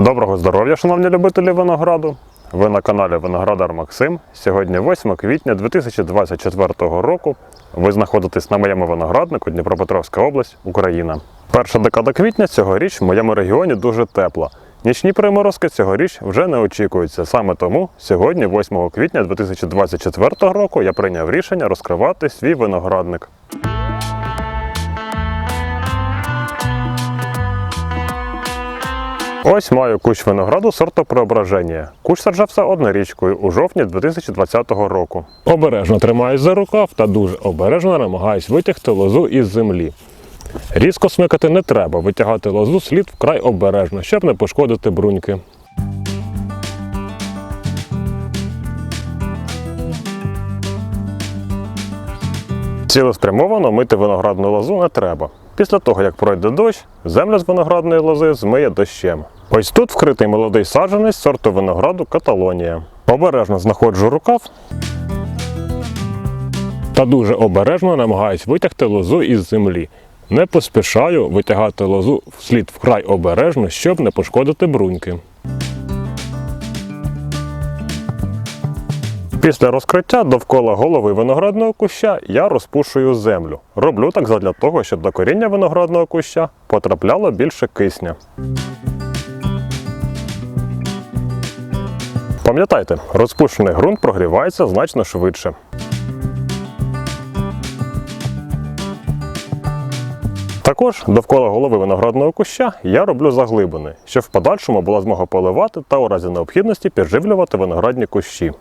Доброго здоров'я, шановні любителі винограду! Ви на каналі Виноградар Максим. Сьогодні 8 квітня 2024 року. Ви знаходитесь на моєму винограднику Дніпропетровська область, Україна. Перша декада квітня цьогоріч в моєму регіоні дуже тепла. Нічні приморозки цьогоріч вже не очікуються. Саме тому сьогодні, 8 квітня 2024 року, я прийняв рішення розкривати свій виноградник. Ось маю кущ винограду сорту Преображення. Кущ саджався однорічкою у жовтні 2020 року. Обережно тримаюсь за рукав та дуже обережно намагаюсь витягти лозу із землі. Різко смикати не треба, витягати лозу слід вкрай обережно, щоб не пошкодити бруньки. Цілеспрямовано мити виноградну лозу не треба. Після того, як пройде дощ, земля з виноградної лози змиє дощем. Ось тут вкритий молодий саджанець сорту винограду Каталонія. Обережно знаходжу рукав та дуже обережно намагаюсь витягти лозу із землі. Не поспішаю витягати лозу вслід вкрай обережно, щоб не пошкодити бруньки. Після розкриття довкола голови виноградного куща я розпушую землю. Роблю так задля того, щоб до коріння виноградного куща потрапляло більше кисня. Пам'ятайте, розпушений ґрунт прогрівається значно швидше. Також довкола голови виноградного куща я роблю заглибини, щоб в подальшому була змога поливати та у разі необхідності підживлювати виноградні кущі.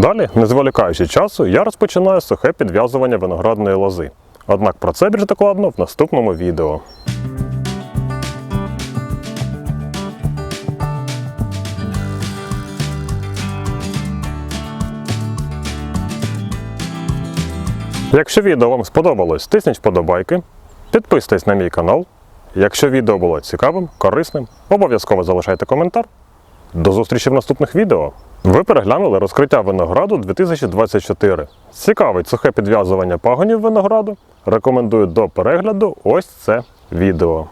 Далі, не зволікаючи часу, я розпочинаю сухе підв'язування виноградної лози. Однак про це більш докладно в наступному відео. Якщо відео вам сподобалось, тисніть вподобайки, підписуйтесь на мій канал. Якщо відео було цікавим, корисним, обов'язково залишайте коментар. До зустрічі в наступних відео. Ви переглянули розкриття винограду 2024. Цікавить сухе підв'язування пагонів винограду. Рекомендую до перегляду ось це відео.